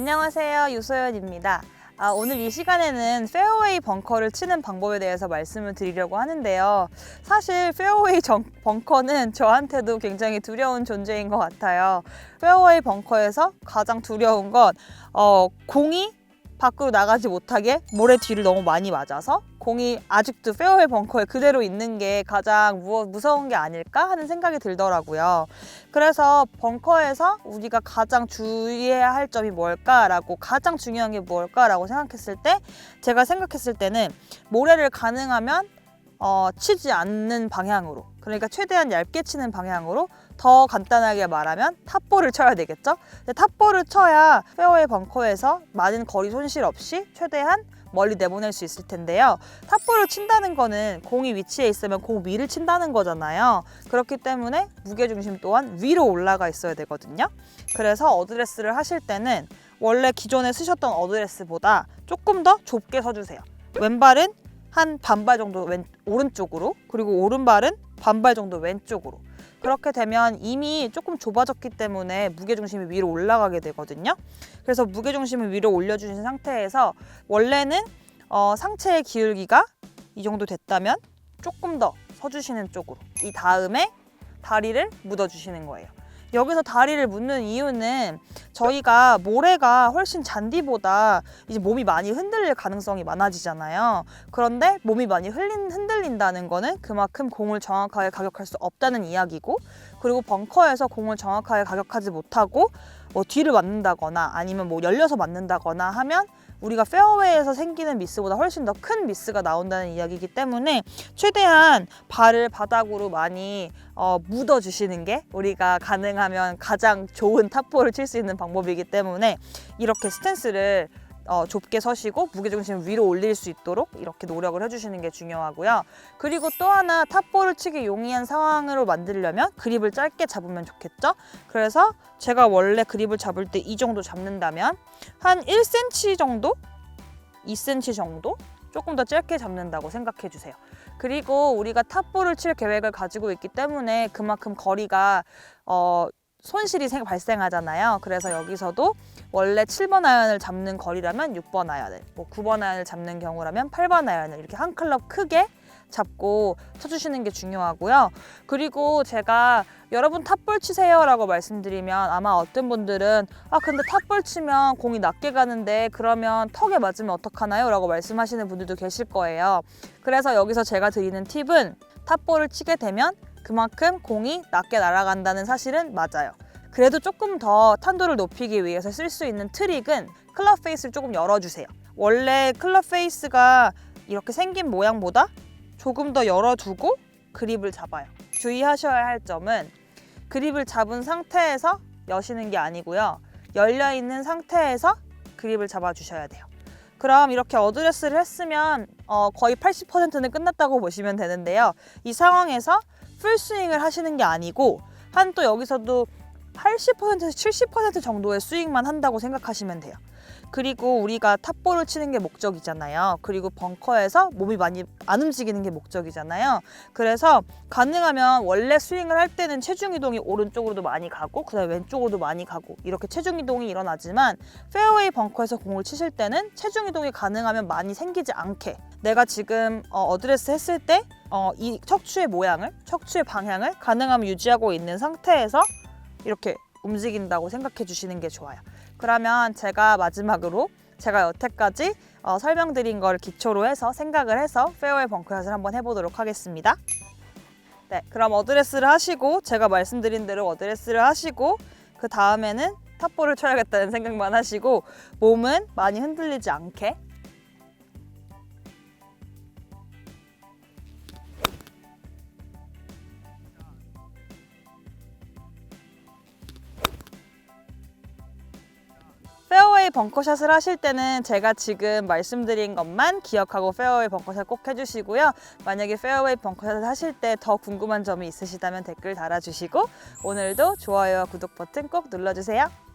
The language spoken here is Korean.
안녕하세요. 유소연입니다. 아, 오늘 이 시간에는 페어웨이 벙커를 치는 방법에 대해서 말씀을 드리려고 하는데요. 사실 페어웨이 정- 벙커는 저한테도 굉장히 두려운 존재인 것 같아요. 페어웨이 벙커에서 가장 두려운 건 어, 공이 밖으로 나가지 못하게 모래 뒤를 너무 많이 맞아서 공이 아직도 페어웨이 벙커에 그대로 있는 게 가장 무, 무서운 게 아닐까 하는 생각이 들더라고요. 그래서 벙커에서 우리가 가장 주의해야 할 점이 뭘까라고 가장 중요한 게 뭘까라고 생각했을 때 제가 생각했을 때는 모래를 가능하면 어, 치지 않는 방향으로 그러니까 최대한 얇게 치는 방향으로 더 간단하게 말하면 탑볼을 쳐야 되겠죠. 탑볼을 쳐야 페어웨이 벙커에서 많은 거리 손실 없이 최대한 멀리 내보낼 수 있을 텐데요. 탑볼을 친다는 거는 공이 위치에 있으면 공 위를 친다는 거잖아요. 그렇기 때문에 무게 중심 또한 위로 올라가 있어야 되거든요. 그래서 어드레스를 하실 때는 원래 기존에 쓰셨던 어드레스보다 조금 더 좁게 서주세요. 왼발은 한 반발 정도 왼 오른쪽으로 그리고 오른발은 반발 정도 왼쪽으로 그렇게 되면 이미 조금 좁아졌기 때문에 무게 중심이 위로 올라가게 되거든요. 그래서 무게 중심을 위로 올려주신 상태에서 원래는 어, 상체의 기울기가 이 정도 됐다면 조금 더 서주시는 쪽으로 이 다음에 다리를 묻어주시는 거예요. 여기서 다리를 묻는 이유는 저희가 모래가 훨씬 잔디보다 이제 몸이 많이 흔들릴 가능성이 많아지잖아요. 그런데 몸이 많이 흘린, 흔들린다는 거는 그만큼 공을 정확하게 가격할 수 없다는 이야기고 그리고 벙커에서 공을 정확하게 가격하지 못하고 뭐 뒤를 맞는다거나 아니면 뭐 열려서 맞는다거나 하면 우리가 페어웨이에서 생기는 미스보다 훨씬 더 큰 미스가 나온다는 이야기이기 때문에 최대한 발을 바닥으로 많이 어, 묻어 주시는 게 우리가 가능하면 가장 좋은 탑볼을 칠 수 있는 방법이기 때문에 이렇게 스탠스를 어, 좁게 서시고 무게중심을 위로 올릴 수 있도록 이렇게 노력을 해주시는 게 중요하고요. 그리고 또 하나 탑볼을 치기 용이한 상황으로 만들려면 그립을 짧게 잡으면 좋겠죠. 그래서 제가 원래 그립을 잡을 때 이 정도 잡는다면 한 1cm 정도, 2cm 정도 조금 더 짧게 잡는다고 생각해 주세요. 그리고 우리가 탑볼을 칠 계획을 가지고 있기 때문에 그만큼 거리가 어, 손실이 생- 발생하잖아요. 그래서 여기서도 원래 7번 아이언을 잡는 거리라면 6번 아이언을, 뭐 9번 아이언을 잡는 경우라면 8번 아이언을 이렇게 한 클럽 크게 잡고 쳐주시는 게 중요하고요. 그리고 제가 여러분 탑볼 치세요라고 말씀드리면 아마 어떤 분들은 아 근데 탑볼 치면 공이 낮게 가는데 그러면 턱에 맞으면 어떡하나요? 라고 말씀하시는 분들도 계실 거예요. 그래서 여기서 제가 드리는 팁은 탑볼을 치게 되면 그만큼 공이 낮게 날아간다는 사실은 맞아요. 그래도 조금 더 탄도를 높이기 위해서 쓸 수 있는 트릭은 클럽 페이스를 조금 열어주세요. 원래 클럽 페이스가 이렇게 생긴 모양보다 조금 더 열어두고 그립을 잡아요. 주의하셔야 할 점은 그립을 잡은 상태에서 여시는 게 아니고요. 열려 있는 상태에서 그립을 잡아 주셔야 돼요. 그럼 이렇게 어드레스를 했으면 어, 거의 80%는 끝났다고 보시면 되는데요. 이 상황에서 풀스윙을 하시는 게 아니고 한 또 여기서도 80%에서 70% 정도의 스윙만 한다고 생각하시면 돼요. 그리고 우리가 탑볼을 치는 게 목적이잖아요. 그리고 벙커에서 몸이 많이 안 움직이는 게 목적이잖아요. 그래서 가능하면 원래 스윙을 할 때는 체중 이동이 오른쪽으로도 많이 가고 그다음에 왼쪽으로도 많이 가고 이렇게 체중 이동이 일어나지만 페어웨이 벙커에서 공을 치실 때는 체중 이동이 가능하면 많이 생기지 않게 내가 지금 어, 어드레스 했을 때 어, 이 척추의 모양을 척추의 방향을 가능하면 유지하고 있는 상태에서 이렇게 움직인다고 생각해 주시는 게 좋아요. 그러면 제가 마지막으로 제가 여태까지 어, 설명드린 걸 기초로 해서 생각을 해서 페어웨이 벙커샷을 한번 해보도록 하겠습니다. 네, 그럼 어드레스를 하시고 제가 말씀드린 대로 어드레스를 하시고 그 다음에는 탑볼을 쳐야겠다는 생각만 하시고 몸은 많이 흔들리지 않게 페어웨이 벙커샷을 하실 때는 제가 지금 말씀드린 것만 기억하고 페어웨이 벙커샷 꼭 해주시고요. 만약에 페어웨이 벙커샷을 하실 때 더 궁금한 점이 있으시다면 댓글 달아주시고 오늘도 좋아요와 구독 버튼 꼭 눌러주세요.